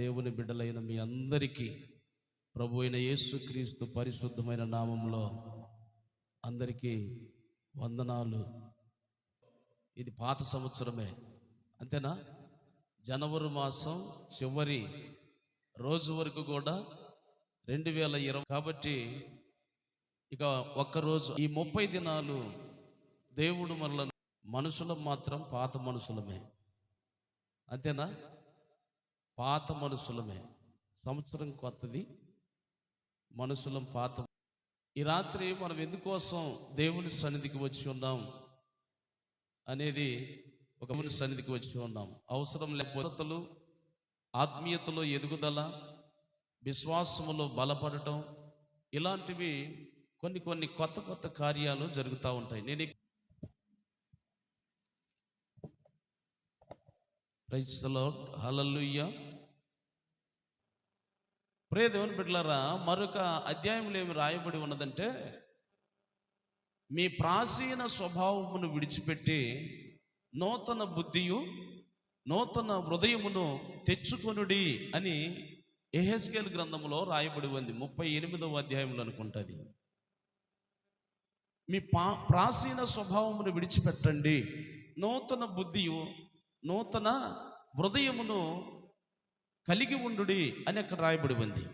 దేవుని బిడ్డలైన మీ అందరికీ ప్రభు అయిన యేసుక్రీస్తు పరిశుద్ధమైన నామంలో అందరికీ వందనాలు. ఇది పాత సంవత్సరమే అంతేనా? జనవరి మాసం చివరి రోజు వరకు కూడా రెండు వేల ఇరవై కాబట్టి ఇక ఒక్కరోజు ఈ ముప్పై దినాలు దేవుడు మనల మనుషులం మాత్రం పాత మనుషులమే అంతేనా? పాత మనుషులమే. సంవత్సరం కొత్తది మనుషులం పాత. ఈ రాత్రి మనం ఎందుకోసం దేవుని సన్నిధికి వచ్చి ఉన్నాం అనేది ఒక దేవుని సన్నిధికి వచ్చి ఉన్నాం. అవసరం లేకపోతలు ఆత్మీయతలో ఎదుగుదల విశ్వాసములో బలపడటం ఇలాంటివి కొన్ని కొన్ని కొత్త కొత్త కార్యాలు జరుగుతూ ఉంటాయి. నేను ప్రైజ్లో హలల్లుయ్య ప్రే దేవుని బిడ్డలారా మరొక అధ్యాయంలో ఏమి రాయబడి ఉన్నదంటే మీ ప్రాచీన స్వభావమును విడిచిపెట్టి నూతన బుద్ధియు నూతన హృదయమును తెచ్చుకొనుడి అని ఎహెస్కేల్ గ్రంథంలో రాయబడి ఉంది. ముప్పై ఎనిమిదవ అధ్యాయంలో అనుకుంటుంది. మీ పా ప్రాచీన స్వభావమును విడిచిపెట్టండి. నూతన బుద్ధియు నూతన హృదయమును కలిగి ఉండుడి అని అక్కడ రాయబడి ఉంది.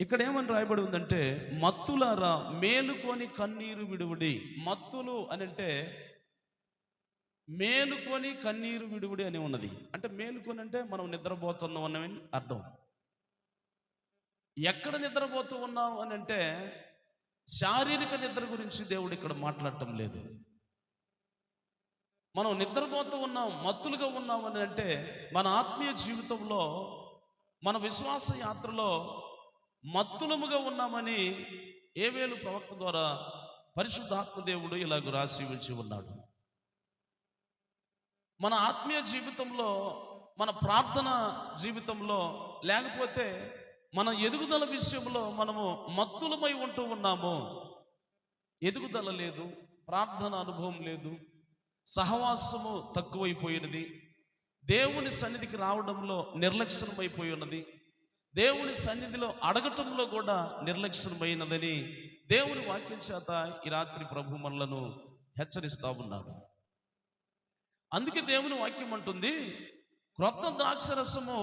ఇక్కడ ఏమని రాయబడి ఉందంటే మత్తులారా మేలుకొని కన్నీరు విడువుడి. మత్తులు అని అంటే మేలుకొని కన్నీరు విడువుడి అని ఉన్నది. అంటే మేలుకొని అంటే మనం నిద్రపోతున్నాం అన్నవి అర్థం. ఎక్కడ నిద్రపోతూ ఉన్నాం అని అంటే శారీరక నిద్ర గురించి దేవుడు ఇక్కడ మాట్లాడటం లేదు. మనం నిద్రపోతూ ఉన్నాం మత్తులుగా ఉన్నాం అని అంటే మన ఆత్మీయ జీవితంలో మన విశ్వాస యాత్రలో మత్తులముగా ఉన్నామని ఏవేలు ప్రవక్త ద్వారా పరిశుద్ధాత్మ దేవుడు ఇలాగ రాసి ఉంచి ఉన్నాడు. మన ఆత్మీయ జీవితంలో మన ప్రార్థన జీవితంలో లేకపోతే మన ఎదుగుదల విషయంలో మనము మత్తులమై ఉంటూ ఉన్నాము. ఎదుగుదల లేదు ప్రార్థన అనుభవం లేదు సహవాసము తక్కువైపోయినది. దేవుని సన్నిధికి రావడంలో నిర్లక్ష్యమైపోయి ఉన్నది దేవుని సన్నిధిలో అడగటంలో కూడా నిర్లక్ష్యమైనదని దేవుని వాక్యం చేత ఈ రాత్రి ప్రభు మనలను హెచ్చరిస్తా ఉన్నాడు అందుకే దేవుని వాక్యం అంటుంది క్రొత్త ద్రాక్షరసము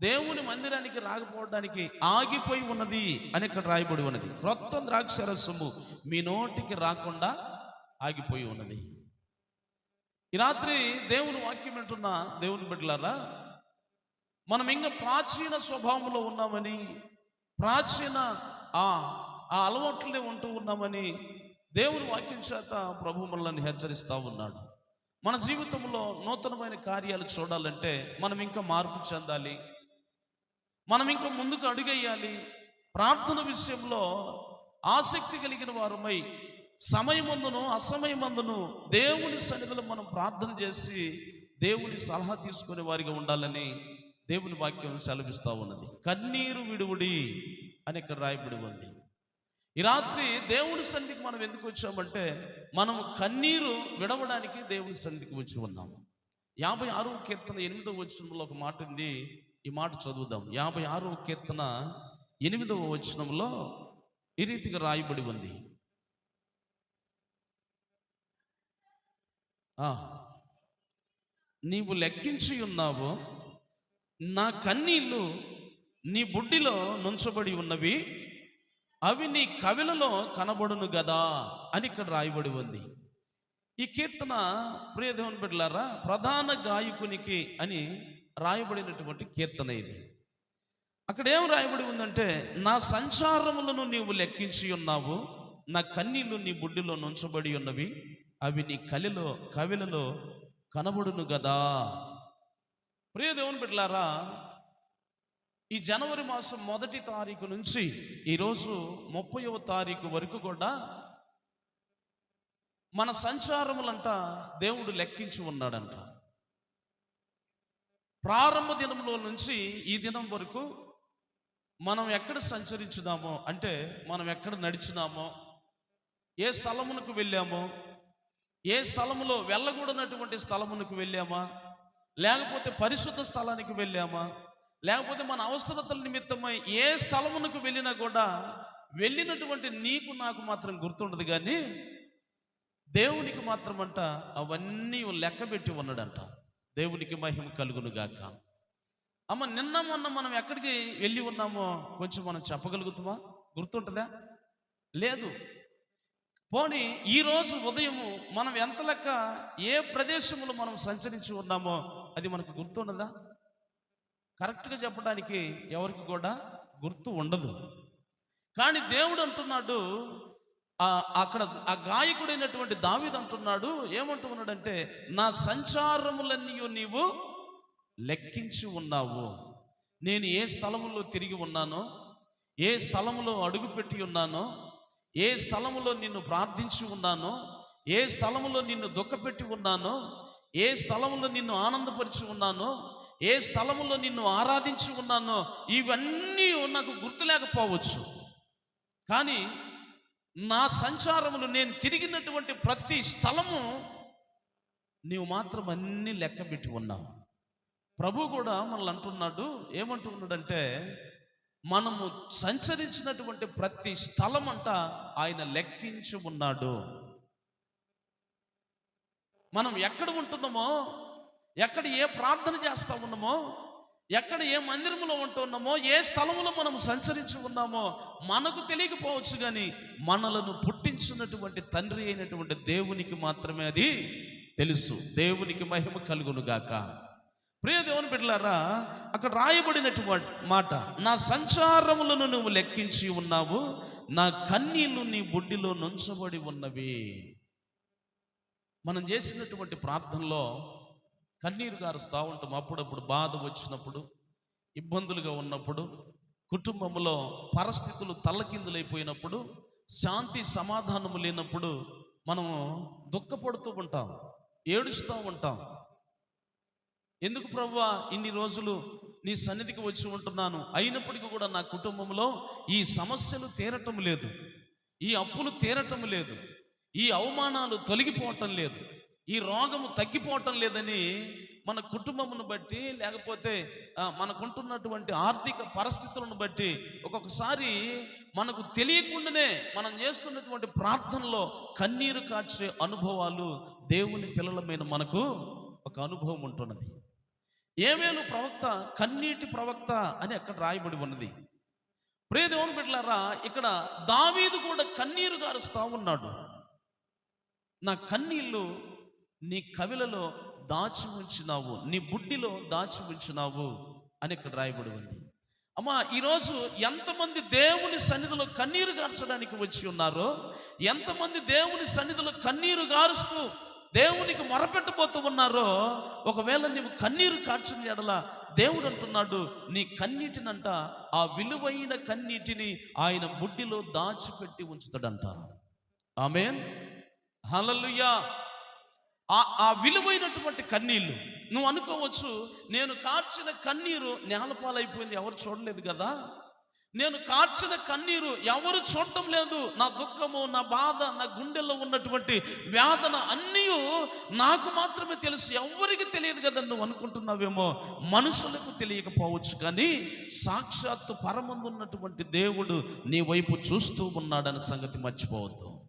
దేవుని మందిరానికి రాకపోవడానికి ఆగిపోయి ఉన్నది అని ఇక్కడ రాయబడి ఉన్నది. క్రొత్త ద్రాక్షరసము మీ నోటికి రాకుండా ఆగిపోయి ఉన్నది. ఈ రాత్రి దేవుని వాక్యం వింటున్న దేవుని బిడ్డలారా మనం ఇంకా ప్రాచీన స్వభావంలో ఉన్నామని ప్రాచీన ఆ ఆ అలవాట్లనే ఉంటూ ఉన్నామని దేవుని వాక్యం చేత ప్రభు మనల్ని హెచ్చరిస్తూ ఉన్నాడు. మన జీవితంలో నూతనమైన కార్యాలు చూడాలంటే మనం ఇంకా మార్పు చెందాలి. మనం ఇంకా ముందుకు అడుగేయాలి. ప్రార్థన విషయంలో ఆసక్తి కలిగిన వారమై సమయమందును అసమయమందును దేవుని సన్నిధిలో మనం ప్రార్థన చేసి దేవుని సలహా తీసుకునే వారిగా ఉండాలని దేవుని వాక్యం సెలవిస్తూ ఉన్నది. కన్నీరు విడువుడి అని ఇక్కడ రాయబడి ఉంది. ఈ రాత్రి దేవుని సన్నిధికి మనం ఎందుకు వచ్చామంటే మనము కన్నీరు విడవడానికి దేవుని సన్నిధికి వచ్చి ఉన్నాము యాభై ఆరో కీర్తన ఎనిమిదవ వచనంలో ఒక మాట ఉంది. ఈ మాట చదువుదాం. యాభై ఆరో కీర్తన ఎనిమిదవ వచనంలో ఈ రీతిగా రాయబడి ఉంది. నీవు లెక్కించి ఉన్నావు నా కన్నీళ్ళు నీ బుడ్డిలో నుంచబడి ఉన్నవి అవి నీ కవిలలో కనబడును గదా అని ఇక్కడ రాయబడి ఉంది. ఈ కీర్తన ప్రియదేవన్ బిడ్డలారా ప్రధాన గాయకునికి అని రాయబడినటువంటి కీర్తన ఇది. అక్కడ ఏం రాయబడి ఉందంటే నా సంచారములను నీవు లెక్కించి ఉన్నావు నా కన్నీళ్ళు నీ బుడ్డిలో నుంచబడి ఉన్నవి అవి నీ కలిలో కవిలలో కనబడును గదా. ప్రియ దేవుని బిడ్డలారా ఈ జనవరి మాసం మొదటి తారీఖు నుంచి ఈరోజు ముప్పైవ తారీఖు వరకు కూడా మన సంచారములంట దేవుడు లెక్కించి ఉన్నాడంట. ప్రారంభ దినంలో నుంచి ఈ దినం వరకు మనం ఎక్కడ సంచరించుదామో అంటే మనం ఎక్కడ నడిచినామో ఏ స్థలమునకు వెళ్ళామో ఏ స్థలములో వెళ్ళకూడనటువంటి స్థలమునకు వెళ్ళామా? లేకపోతే పరిశుద్ధ స్థలానికి వెళ్ళామా? లేకపోతే మన అవసరతల నిమిత్తమై ఏ స్థలమునకు వెళ్ళినా కూడా వెళ్ళినటువంటి నీకు నాకు మాత్రం గుర్తుండదు కానీ దేవునికి మాత్రం అంట అవన్నీ లెక్క పెట్టి ఉన్నాడంట. దేవునికి మహిమ కలుగును గాక. అమ్మ నిన్న మొన్న మనం ఎక్కడికి వెళ్ళి ఉన్నామో కొంచెం మనం చెప్పగలుగుతామా? గుర్తుంటుందా? లేదు. పోనీ ఈరోజు ఉదయము మనం ఎంత లెక్క ఏ ప్రదేశంలో మనం సంచరించి ఉన్నామో అది మనకు గుర్తుండదా? కరెక్ట్గా చెప్పడానికి ఎవరికి కూడా గుర్తు ఉండదు. కానీ దేవుడు అంటున్నాడు అక్కడ ఆ గాయకుడైనటువంటి దావిద్ అంటున్నాడు ఏమంటున్నాడంటే నా సంచారములన్నీ నీవు లెక్కించి ఉన్నావు. నేను ఏ స్థలములో తిరిగి ఉన్నానో ఏ స్థలములో అడుగుపెట్టి ఉన్నానో ఏ స్థలములో నిన్ను ప్రార్థించి ఉన్నానో ఏ స్థలములో నిన్ను దుఃఖపెట్టి ఉన్నానో ఏ స్థలములో నిన్ను ఆనందపరిచి ఉన్నానో ఏ స్థలములో నిన్ను ఆరాధించి ఉన్నానో ఇవన్నీ నాకు గుర్తులేకపోవచ్చు. కానీ నా సంచారములు నేను తిరిగినటువంటి ప్రతి స్థలము నీవు మాత్రం అన్నీ లెక్క పెట్టి ఉన్నావు. ప్రభు కూడా మనల్ని అంటున్నాడు ఏమంటున్నాడంటే మనము సంచరించినటువంటి ప్రతి స్థలం అంట ఆయన లెక్కించి ఉన్నాడు. మనం ఎక్కడ ఉంటున్నామో ఎక్కడ ఏ ప్రార్థన చేస్తా ఉన్నామో ఎక్కడ ఏ మందిరంలో ఉంటున్నామో ఏ స్థలంలో మనం సంచరించి ఉన్నామో మనకు తెలియకపోవచ్చు కానీ మనలను పుట్టించినటువంటి తండ్రి అయినటువంటి దేవునికి మాత్రమే అది తెలుసు. దేవునికి మహిమ కలుగును గాక. ప్రియ దేవుని బిడ్డలారా అక్కడ రాయబడినటువంటి మాట నా సంచారములను నువ్వు లెక్కించి ఉన్నావు నా కన్నీళ్ళు నీ బుడ్డిలో నుంచబడి ఉన్నవి. మనం చేసినటువంటి ప్రార్థనలో కన్నీరు గారుస్తూ ఉంటాం. అప్పుడప్పుడు బాధ వచ్చినప్పుడు ఇబ్బందులుగా ఉన్నప్పుడు కుటుంబంలో పరిస్థితులు తల్లకిందులైపోయినప్పుడు శాంతి సమాధానము లేనప్పుడు మనము దుఃఖపడుతూ ఉంటాం ఏడుస్తూ ఉంటాం. ఎందుకు ప్రవ్వా ఇన్ని రోజులు నీ సన్నిధికి వచ్చి ఉంటున్నాను? అయినప్పటికీ కూడా నా కుటుంబంలో ఈ సమస్యలు తీరటం లేదు. ఈ అప్పులు తీరటం లేదు. ఈ అవమానాలు తొలగిపోవటం లేదు. ఈ రోగము తగ్గిపోవటం లేదని మన కుటుంబమును బట్టి లేకపోతే మనకుంటున్నటువంటి ఆర్థిక పరిస్థితులను బట్టి ఒక్కొక్కసారి మనకు తెలియకుండానే మనం చేస్తున్నటువంటి ప్రార్థనలో కన్నీరు కాచే అనుభవాలు దేవుని పిల్లల మీద మనకు ఒక అనుభవం ఉంటున్నది. ఏమేలు ప్రవక్త? కన్నీటి ప్రవక్త అని అక్కడ రాయబడి ఉన్నది. ప్రియ దేవుని బిడ్డలారా ఇక్కడ దావీదు కూడా కన్నీరు గారుస్తా ఉన్నాడు. నా కన్నీళ్ళు నీ కవిలలో దాచి ఉంచినావు నీ బుడ్డిలో దాచి ఉంచినావు అని ఇక్కడ రాయబడి ఉంది. అమ్మా ఈరోజు ఎంతమంది దేవుని సన్నిధిలో కన్నీరు గార్చడానికి వచ్చి ఉన్నారో ఎంతమంది దేవుని సన్నిధిలో కన్నీరు గారుస్తూ దేవునికి మొరపెట్టబోతూ ఉన్నారో ఒకవేళ నీవు కన్నీరు కార్చిన ఎడల దేవుడు అంటున్నాడు నీ కన్నీటినంట ఆ విలువైన కన్నీటిని ఆయన బుడ్డిలో దాచిపెట్టి ఉంచుతాడంట. ఆమెన్. హల్లెలూయా. ఆ ఆ విలువైనటువంటి కన్నీళ్ళు నువ్వు అనుకోవచ్చు నేను కార్చిన కన్నీరు నేలపాలైపోయింది ఎవరు చూడలేదు కదా? నేను కార్చిన కన్నీరు ఎవరు చూడటం లేదు. నా దుఃఖము నా బాధ నా గుండెల్లో ఉన్నటువంటి వేదన అన్నీ నాకు మాత్రమే తెలుసు. ఎవరికి తెలియదు కదా నువ్వు అనుకుంటున్నావేమో? మనుషులకు తెలియకపోవచ్చు. కానీ సాక్షాత్తు పరమందు ఉన్నటువంటి దేవుడు నీ వైపు చూస్తూ ఉన్నాడనే సంగతి మర్చిపోవద్దు.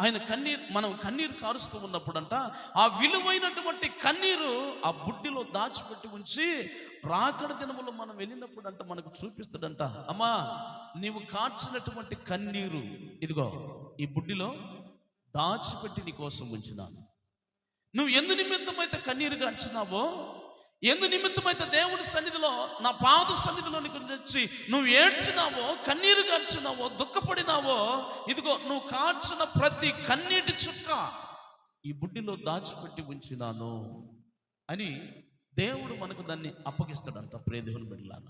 ఆయన కన్నీరు మనం కన్నీరు కారుస్తూ ఉన్నప్పుడంట ఆ విలువైనటువంటి కన్నీరు ఆ బుడ్డిలో దాచిపెట్టి ఉంచి రాకడ దినములో మనం వెళ్ళినప్పుడంట మనకు చూపిస్తాడంట అమ్మా నీవు కార్చినటువంటి కన్నీరు ఇదిగో ఈ బుడ్డిలో దాచిపెట్టి నీ కోసం ఉంచినాను. నువ్వు ఎందు నిమిత్తమైతే కన్నీరు కార్చినావో ఎందు నిమిత్తమైతే దేవుని సన్నిధిలో నా పాద సన్నిధిలోనికి వచ్చి నువ్వు ఏడ్చినావో కన్నీరు కార్చినావో దుఃఖపడినావో ఇదిగో నువ్వు కార్చిన ప్రతి కన్నీటి చుక్క ఈ బుడ్డిలో దాచిపెట్టి ఉంచినాను అని దేవుడు మనకు దాన్ని అప్పగిస్తాడంట ప్రేదేవుని బిడ్డలాన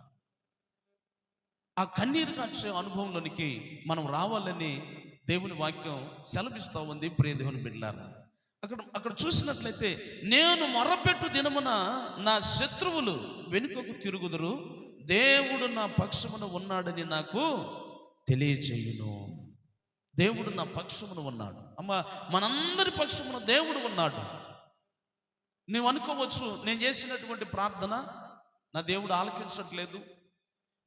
ఆ కన్నీరు కార్చే అనుభవంలోనికి మనం రావాలని దేవుని వాక్యం సెలవిస్తూ ఉంది ప్రియదేవుని బిడ్డలారా. అక్కడ అక్కడ చూసినట్లయితే నేను మొరపెట్టు దినమున నా శత్రువులు వెనుకకు తిరుగుదురు. దేవుడు నా పక్షమున ఉన్నాడని నాకు తెలియచేయును. దేవుడు నా పక్షమున ఉన్నాడు. అమ్మ మనందరి పక్షమున దేవుడు ఉన్నాడు. నువ్వు అనుకోవచ్చు నేను చేసినటువంటి ప్రార్థన నా దేవుడు ఆలకించట్లేదు.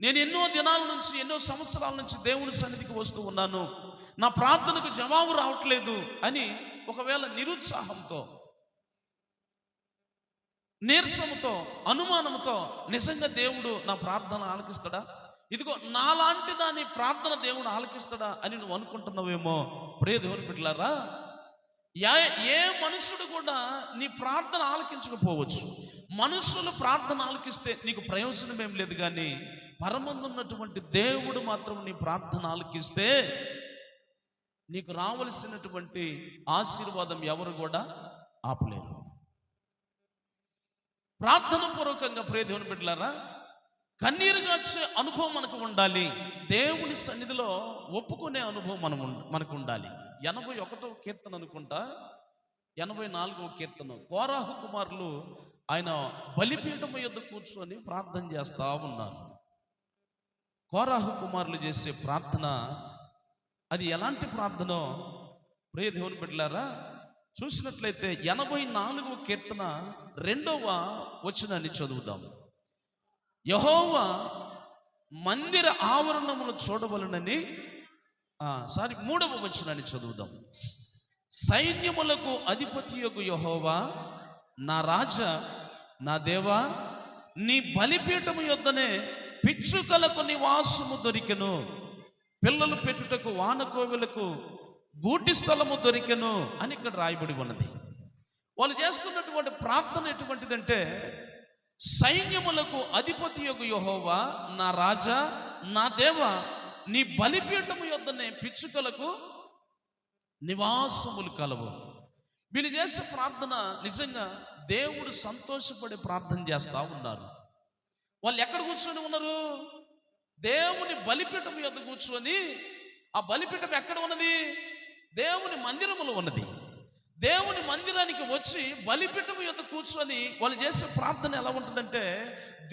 నేను ఎన్నో దినాల నుంచి ఎన్నో సంవత్సరాల నుంచి దేవుని సన్నిధికి వస్తూ ఉన్నాను. నా ప్రార్థనకు జవాబు రావట్లేదు అని ఒకవేళ నిరుత్సాహంతో నీరసంతో అనుమానంతో నిజంగా దేవుడు నా ప్రార్థన ఆలకిస్తాడా? ఇదిగో నాలాంటి దాని ప్రార్థన దేవుడు ఆలకిస్తాడా అని నువ్వు అనుకుంటున్నావేమో? ప్రే దేవుని బిడ్డలారా యా- ఏ మనుషుడు కూడా నీ ప్రార్థన ఆలకించకపోవచ్చు. మనుషులు ప్రార్థన ఆలకిస్తే నీకు ప్రయోజనం ఏం లేదు కానీ పరమందున్నటువంటి దేవుడు మాత్రం నీ ప్రార్థన ఆలకిస్తే నీకు రావలసినటువంటి ఆశీర్వాదం ఎవరు కూడా ఆపలేరు. ప్రార్థన పూర్వకంగా ప్రేదేవుని బిడ్డలారా కన్నీరు గార్చే అనుభవం మనకు ఉండాలి. దేవుని సన్నిధిలో ఒప్పుకునే అనుభవం మనం మనకు ఉండాలి. ఎనభై ఒకటో కీర్తన అనుకుంటా ఎనభై నాలుగవ కీర్తన. కోరాహు కుమారులు ఆయన బలిపీఠం యొద్ద కూర్చొని ప్రార్థన చేస్తూ ఉన్నారు. కోరాహు కుమారులు చేసే ప్రార్థన అది ఎలాంటి ప్రార్థన? ప్రియ దేవుని బిడ్డలారా చూసినట్లయితే ఎనభై నాలుగవ కీర్తన రెండవ వచనాన్ని చదువుదాం. యహోవా మందిర ఆవరణమును చూడవలనని సారీ మూడవ వచనాన్ని చదువుదాం. సైన్యములకు అధిపతి యొక్క యహోవా నా రాజా నా దేవా నీ బలిపీఠము యొద్దనే పిచ్చుకలకు నివాసము దొరికెను. పిల్లలు పెట్టుటకు వానకోవిలకు గూటి స్థలము దొరికెను అని ఇక్కడ రాయబడి ఉన్నది. వాళ్ళు చేస్తున్నటువంటి ప్రార్థన ఎటువంటిదంటే సైన్యములకు అధిపతి యొక్క యహోవా నా రాజా నా దేవ నీ బలిపీఠము యొద్దనే పిచ్చుకలకు నివాసములు కలవు. వీళ్ళు చేసే ప్రార్థన నిజంగా దేవుడు సంతోషపడి ప్రార్థన చేస్తూ ఉన్నారు. వాళ్ళు ఎక్కడ కూర్చొని ఉన్నారు? దేవుని బలిపీఠం యొద్ కూర్చొని ఆ బలిపీఠం ఎక్కడ ఉన్నది? దేవుని మందిరములో ఉన్నది. దేవుని మందిరానికి వచ్చి బలిపీఠం యొక్క కూర్చొని వాళ్ళు చేసే ప్రార్థన ఎలా ఉంటుందంటే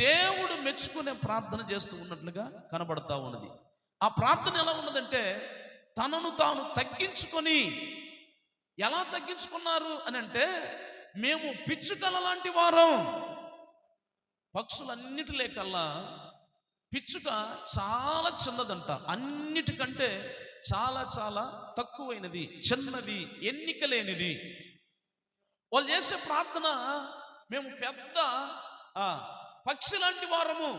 దేవుడు మెచ్చుకునే ప్రార్థన చేస్తూ ఉన్నట్లుగా కనబడతా ఉన్నది. ఆ ప్రార్థన ఎలా ఉన్నదంటే తనను తాను తగ్గించుకొని ఎలా తగ్గించుకున్నారు అని అంటే మేము పిచ్చుకల లాంటి వారం. పక్షులన్నిటిలే కల్లా పిచ్చుక చాలా చిన్నదంట. అన్నిటికంటే చాలా చాలా తక్కువైనది చిన్నది ఎన్నిక లేనిది వాళ్ళు చేసే ప్రార్థన మేము పెద్ద పక్షి లాంటి వారము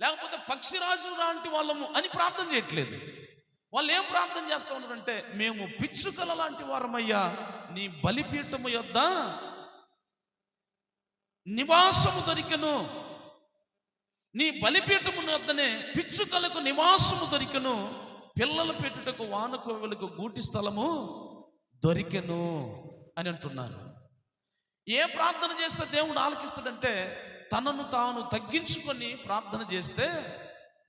లేకపోతే పక్షిరాజు లాంటి వాళ్ళము అని ప్రార్థన చేయట్లేదు. వాళ్ళు ఏం ప్రార్థన చేస్తూ ఉన్నారంటే మేము పిచ్చుకల లాంటి వారమయ్యా నీ బలిపీఠము యొద్ద నివాసము దొరికను. నీ బలిపీఠము వద్దనే పిచ్చుకలకు నివాసము దొరికెను. పిల్లల పెట్టుటకు వానకోవలకు గూటి స్థలము దొరికెను అని అంటున్నారు. ఏ ప్రార్థన చేస్తే దేవుడు ఆలకిస్తాడంటే తనను తాను తగ్గించుకొని ప్రార్థన చేస్తే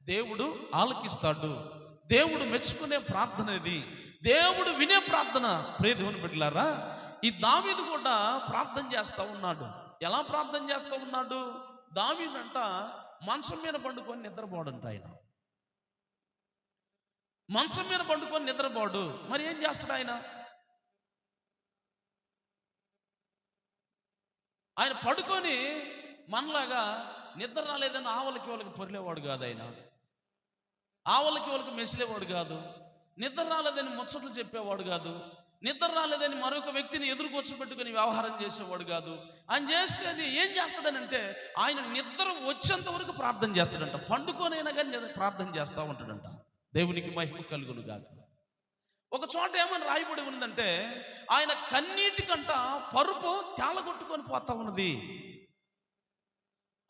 దేవుడు ఆలకిస్తాడు. దేవుడు మెచ్చుకునే ప్రార్థన ఇది. దేవుడు వినే ప్రార్థన. ప్రే దేవుని బిడ్డలారా ఈ దావీదు కూడా ప్రార్థన చేస్తా ఉన్నాడు. ఎలా ప్రార్థన చేస్తా ఉన్నాడు? దావీదంట మంచం మీద పండుకొని నిద్రపోడంట ఆయన. మంచం మీద పండుకొని నిద్రపోడు. మరి ఏం చేస్తాడు ఆయన? ఆయన పడుకొని మనలాగా నిద్ర రాలేదని ఆవలకి వాళ్ళకి పొరిలేవాడు కాదు ఆయన. ఆవలకి వాళ్ళకి మెసిలేవాడు కాదు. నిద్ర రాలేదని ముచ్చట్లు చెప్పేవాడు కాదు. నిద్ర రాలేదని మరొక వ్యక్తిని ఎదురు పెట్టుకుని వ్యవహారం చేసేవాడు కాదు. ఆయన చేసేది ఏం చేస్తాడనంటే ఆయన నిద్ర వచ్చేంత వరకు ప్రార్థన చేస్తాడంట. పండుకోనైనా కానీ ప్రార్థన చేస్తూ ఉంటాడంట. దేవునికి మహిమ కలుగును గాక. ఒక చోట ఏమని రాయబడి ఉందంటే ఆయన కన్నీటికంట పరుపు తేలగొట్టుకొని పోతా ఉన్నది.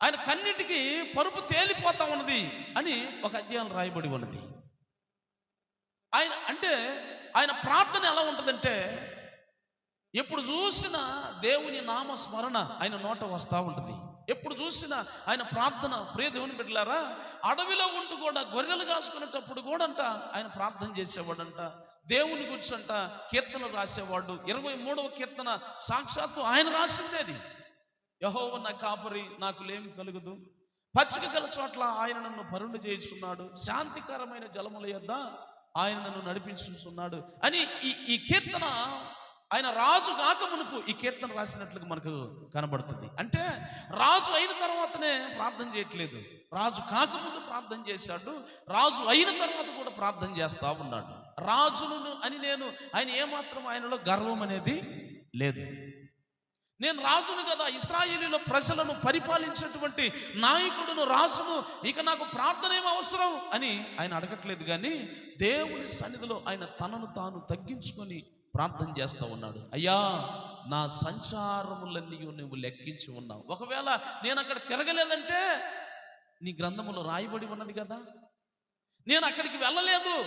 ఆయన కన్నిటికి పరుపు తేలిపోతా ఉన్నది అని ఒక అధ్యాయం రాయబడి ఉన్నది. ఆయన అంటే ఆయన ప్రార్థన ఎలా ఉంటుందంటే ఎప్పుడు చూసినా దేవుని నామ స్మరణ ఆయన నోట వస్తూ ఉంటుంది. ఎప్పుడు చూసినా ఆయన ప్రార్థన ప్రియ దేవుని బిడ్డలారా అడవిలో ఉంటూ కూడా గొర్రెలు కాసుకునేటప్పుడు కూడా అంట ఆయన ప్రార్థన చేసేవాడంట దేవుని గురించి అంట కీర్తనలు రాసేవాడు. ఇరవై మూడవ కీర్తన సాక్షాత్తు ఆయన రాసిందేది యహోవ నా కాపరి నాకు లేమి కలుగుదు. పచ్చిక గల చోట్ల ఆయన నన్ను పరుండు చేయించున్నాడు శాంతికరమైన జలముల యొద్ద ఆయన నన్ను నడిపించుతున్నాడు అని ఈ ఈ కీర్తన ఆయన రాజు కాక మునుపు ఈ కీర్తన రాసినట్లుగా మనకు కనబడుతుంది. అంటే రాజు అయిన తర్వాతనే ప్రార్థన చేయట్లేదు. రాజు కాకముందు ప్రార్థన చేశాడు రాజు అయిన తర్వాత కూడా ప్రార్థన చేస్తూ ఉన్నాడు. రాజును అని నేను ఆయన ఏమాత్రం ఆయనలో గర్వం అనేది లేదు. నేను రాజును కదా ఇస్రాయేలీల ప్రజలను పరిపాలించినటువంటి నాయకుడును రాజును ఇక నాకు ప్రార్థన ఏం అవసరం? అని ఆయన అడగట్లేదు కానీ దేవుని సన్నిధిలో ఆయన తనను తాను తగ్గించుకొని ప్రార్థన చేస్తూ ఉన్నాడు. అయ్యా నా సంచారములన్నీ నువ్వు లెక్కించి ఉన్నావు. ఒకవేళ నేను అక్కడ తిరగలేదంటే నీ గ్రంథములో రాయబడి ఉన్నది కదా? నేను అక్కడికి వెళ్ళలేదు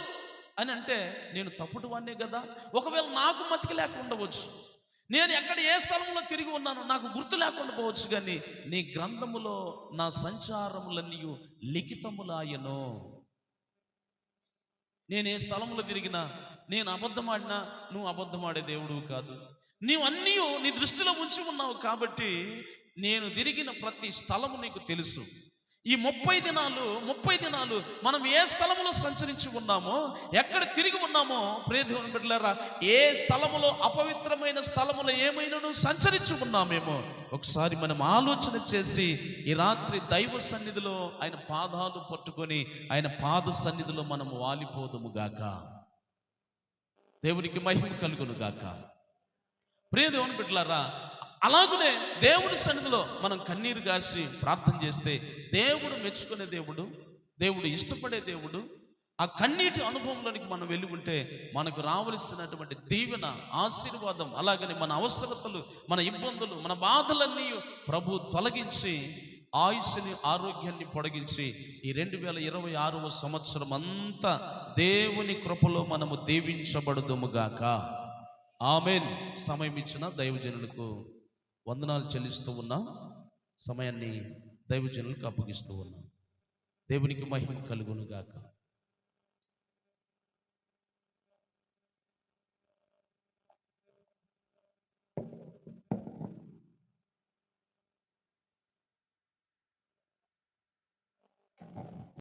అని అంటే నేను తప్పుడు వాడినే కదా? ఒకవేళ నాకు మతికి లేకుండా ఉండవచ్చు. నేను ఎక్కడ ఏ స్థలంలో తిరిగి ఉన్నాను నాకు గుర్తు లేకుండా పోవచ్చు కానీ నీ గ్రంథములో నా సంచారములన్నీ లిఖితములాయను. నేను ఏ స్థలంలో తిరిగినా నేను అబద్ధమాడినా నువ్వు అబద్ధమాడే దేవుడు కాదు. నీవన్నీ నీ దృష్టిలో ఉంచి ఉన్నావు కాబట్టి నేను తిరిగిన ప్రతి స్థలము నీకు తెలుసు. ఈ ముప్పై దినాలు ముప్పై దినాలు మనం ఏ స్థలములో సంచరించి ఉన్నామో ఎక్కడ తిరిగి ఉన్నామో ప్రేదేవుని బిడ్డలారా ఏ స్థలములో అపవిత్రమైన స్థలములో ఏమైనాను సంచరించి ఉన్నామేమో ఒకసారి మనం ఆలోచన చేసి ఈ రాత్రి దైవ సన్నిధిలో ఆయన పాదాలు పట్టుకొని ఆయన పాద సన్నిధిలో మనం వాలిపోదుము గాక. దేవునికి మహిమ కలుగును గాక. ప్రియదేవుని బిడ్డలారా అలాగనే దేవుడి సన్నిధిలో మనం కన్నీరు కాసి ప్రార్థన చేస్తే దేవుడు మెచ్చుకునే దేవుడు దేవుడు ఇష్టపడే దేవుడు ఆ కన్నీటి అనుభవంలోనికి మనం వెళ్ళి ఉంటే మనకు రావలసినటువంటి దీవెన ఆశీర్వాదం అలాగని మన అవసరతలు మన ఇబ్బందులు మన బాధలన్నీ ప్రభు తొలగించి ఆయుష్ని ఆరోగ్యాన్ని పొడిగించి ఈ రెండు వేల ఇరవై ఆరవ సంవత్సరం అంతా దేవుని కృపలో మనము దీవించబడుదుముగాక ఆమెన్. సమయం ఇచ్చిన దైవజనులకు వందనాలు చెల్లిస్తూ ఉన్నాం. సమయాన్ని దైవజనులకు అప్పగిస్తూ ఉన్నాం. దేవునికి మహిమ కలుగును గాక